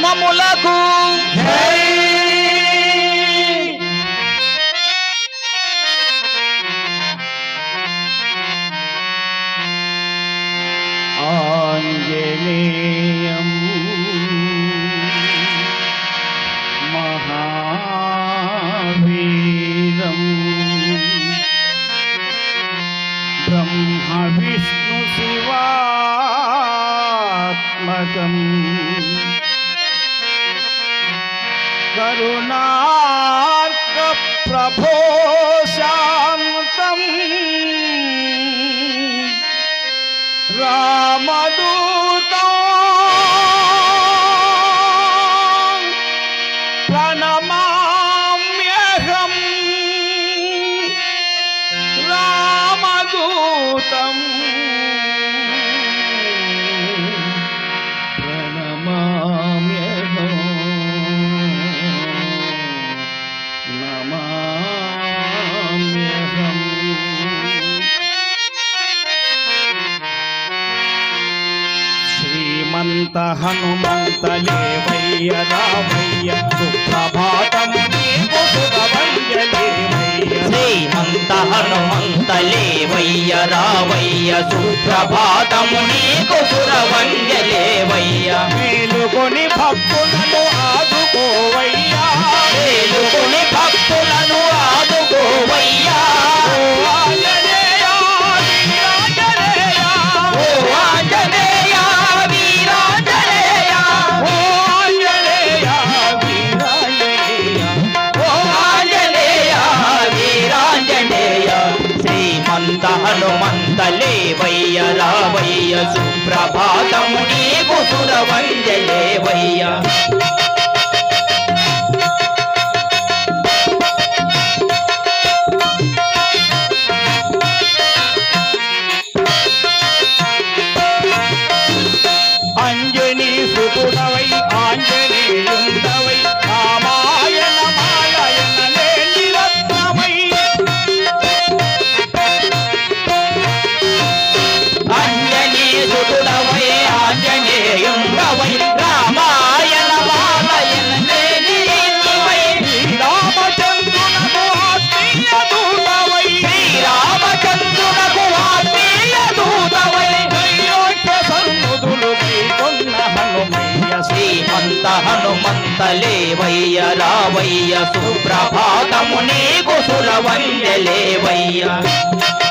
పాద పద్మములకు ఆంజనేయం మహావీరం బ్రహ్మ విష్ణు శివాత్మకం करुणार्क प्रभो शांतम रामदूता శ్రీమంత హనుమంత లేవయ్య రామయ్య సుప్రభాతము నీకు సురవంజలేవయ్య శ్రీమంత హనుమంతలేవయ్య రావయ్య సుప్రభాతము నీకు సురవంజలేవయ్య మేలుకొని భక్తులను ఆదుకోవయ్యా. మేలుకొని హనుమంత హనుమంత లేవయ్య రావయ్య సుప్రభాతము నీకు సురవంజలేవయ్య అంజనీ హనుమంతలేవయ్య రావయ్య సుప్రభాతము నీకు సురవంజలేవయ్య ఠాగిని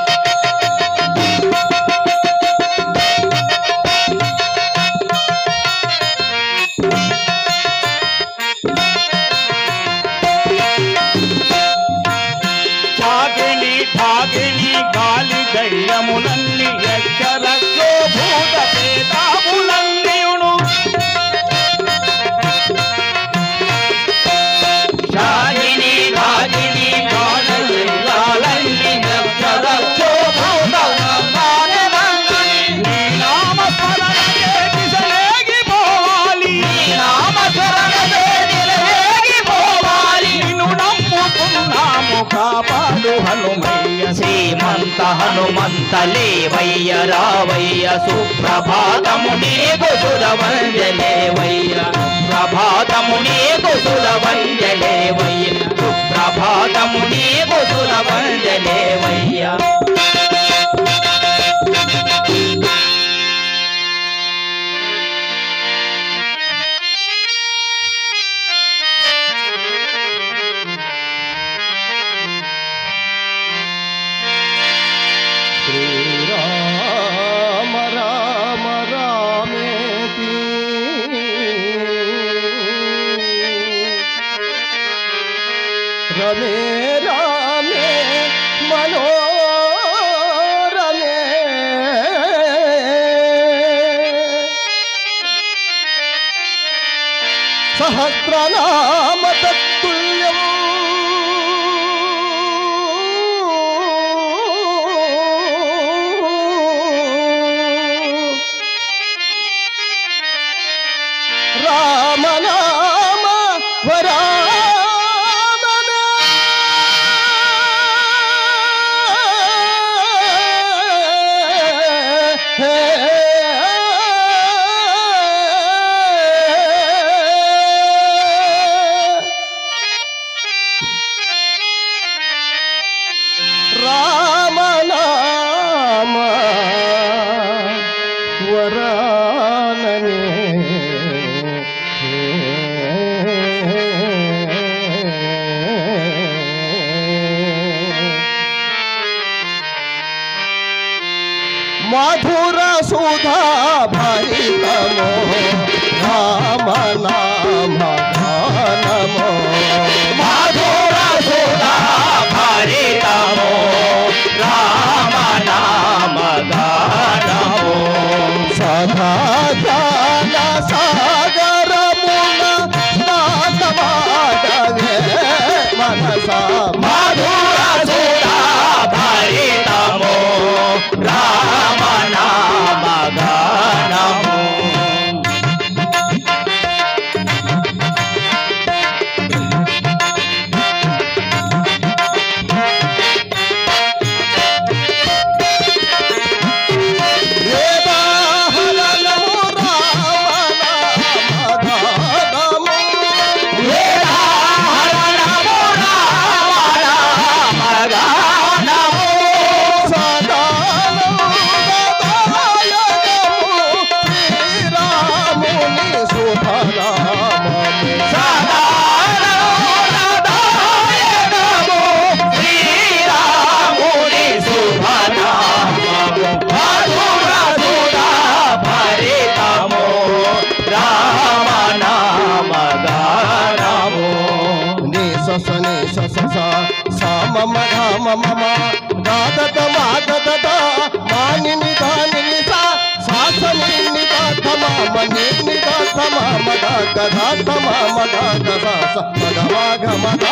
హనుమంతలేవయ్య రావయ్య సుప్రభాతము నీకు సురవంజలేవయ్య ప్రభాతము నీకు సురవంజలేవయ్య సుప్రభాతము నీకు సురవంజలేవయ్య రమే రామే మనో రమే సహస్రనామ मधुर सुधा भरित राम नाम नमो मधुर सुधा भरित राम नाम नमो सदा जान सागर मुन नानवाद मनसा। सुधा राम సామ మమ మమ దాదత మాదత మాని ని సా సాస దాత మమ ని దాత మమ దాత దాత మమ దాత సాస మగ మగ